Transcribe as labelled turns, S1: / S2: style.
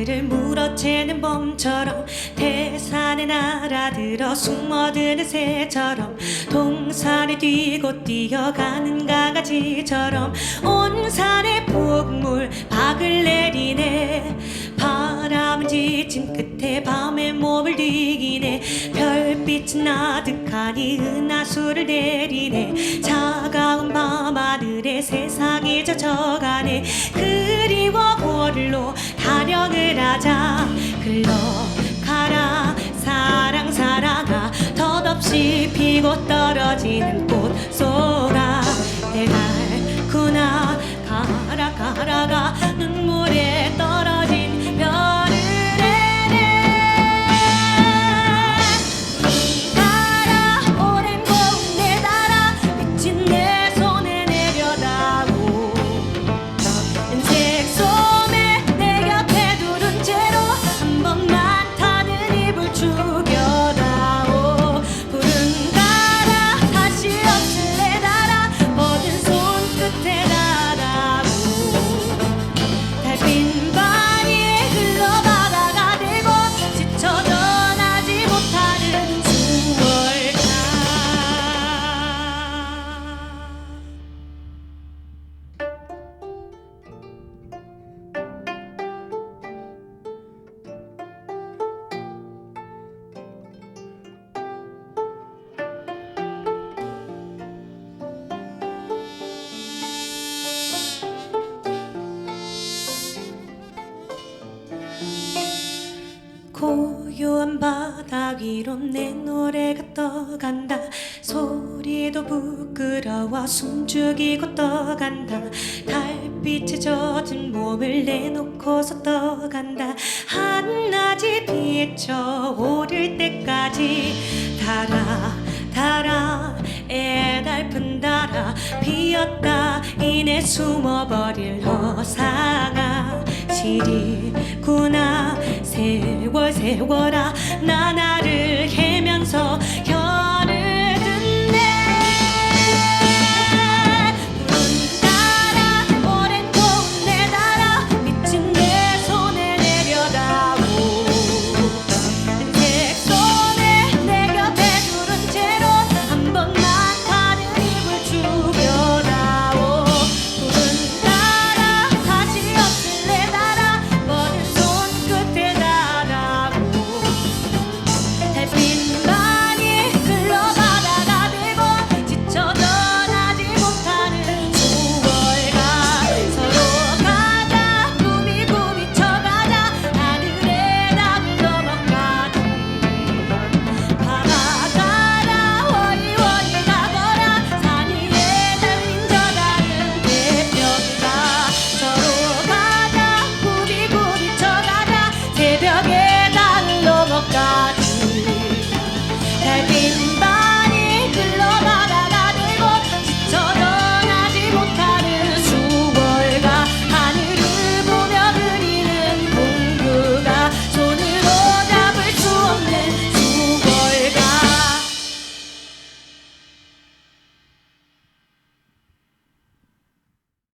S1: 오랜 봄처럼 태산에 날아들어 숨어드는 새처럼 동산에 뛰고 뛰어가는 강아지처럼 온 산에 폭물 박을 내리네. 바람은 지친 끝에 밤에 몸을 뒤기네. 별빛은 나득하니 은하수를 내리네. 차가운 밤하늘에 세상이 젖어가 흘러가라. 사랑 사랑아 덧없이 피고 떨어지는 꽃쏘 고요한 바다 위로 내 노래가 떠간다. 소리도 부끄러워 숨죽이고 떠간다. 달빛에 젖은 몸을 내놓고서 떠간다. 한낮이 비쳐 오를 때까지 달아 달아 애달픈 달아. 피었다 이내 숨어버릴 허상아. 시리구나. 세월 세월아 나 나를 헤면서